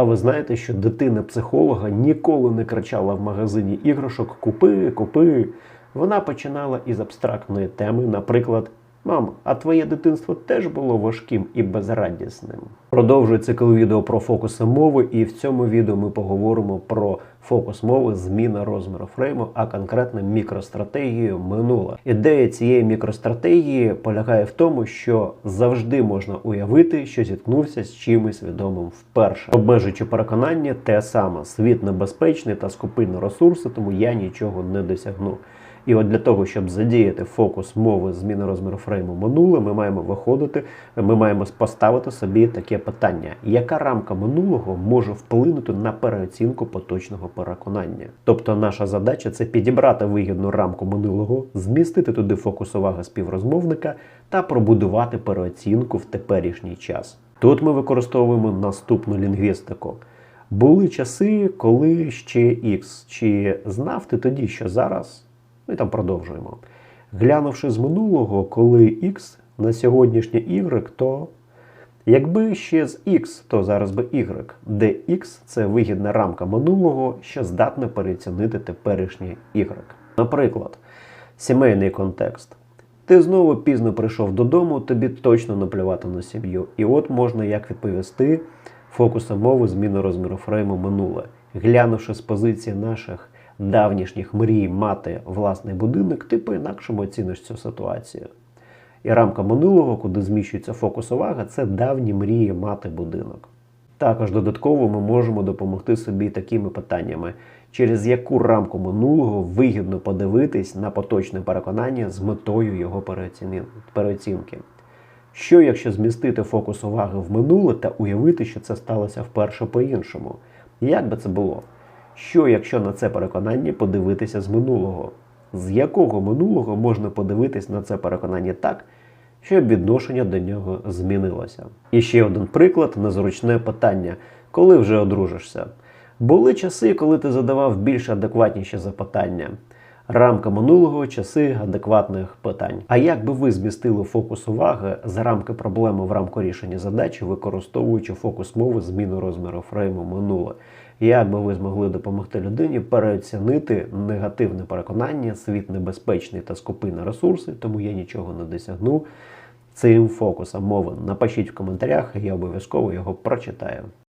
А ви знаєте, що дитина психолога ніколи не кричала в магазині іграшок Купи, купи. Вона починала із абстрактної теми, наприклад, Мам, а твоє дитинство теж було важким і безрадісним. Продовжується цикл відео про фокуси мови, і в цьому відео ми поговоримо про фокус мови, зміна розміру фрейму, а конкретно мікростратегію минула. Ідея цієї мікростратегії полягає в тому, що завжди можна уявити, що зіткнувся з чимось відомим вперше. Обмежуючи переконання, те саме світ небезпечний та скупий на ресурси, тому я нічого не досягну. І от для того, щоб задіяти фокус мови зміни розміру фрейму минуле, ми маємо виходити, ми маємо поставити собі таке питання: яка рамка минулого може вплинути на переоцінку поточного переконання? Тобто, наша задача це підібрати вигідну рамку минулого, змістити туди фокус уваги співрозмовника та пробудувати переоцінку в теперішній час. Тут ми використовуємо наступну лінгвістику. Були часи, коли ще X. Чи знав ти тоді, що зараз? Ну і там продовжуємо. Глянувши з минулого, коли X на сьогоднішнє Y, то якби ще з X, то зараз би Y, де X це вигідна рамка минулого, що здатна переоцінити теперішнє Y. Наприклад, сімейний контекст. Ти знову пізно прийшов додому, тобі точно наплювати на сім'ю. І от можна як відповісти фокусом мови зміни розміру фрейму минуле. Глянувши з позиції наших давнішніх мрій мати власний будинок, ти по-інакшому оціниш цю ситуацію. І рамка минулого, куди зміщується фокус уваги, це давні мрії мати будинок. Також додатково ми можемо допомогти собі такими питаннями, через яку рамку минулого вигідно подивитись на поточне переконання з метою його переоцінки. Що якщо змістити фокус уваги в минуле та уявити, що це сталося вперше по-іншому? Як би це було? Що якщо на це переконання подивитися з минулого? З якого минулого можна подивитись на це переконання так, щоб відношення до нього змінилося? І ще один приклад незручне питання: коли вже одружишся? Були часи, коли ти задавав більш адекватніші запитання. Рамка минулого часи адекватних питань. А як би ви змістили фокус уваги за рамки проблеми в рамку рішення задачі, використовуючи фокус мови зміну розміру фрейму минуле? Як би ви змогли допомогти людині переоцінити негативне переконання, світ небезпечний та скупий на ресурси, тому я нічого не досягну цим фокусом мови? Напишіть в коментарях, я обов'язково його прочитаю.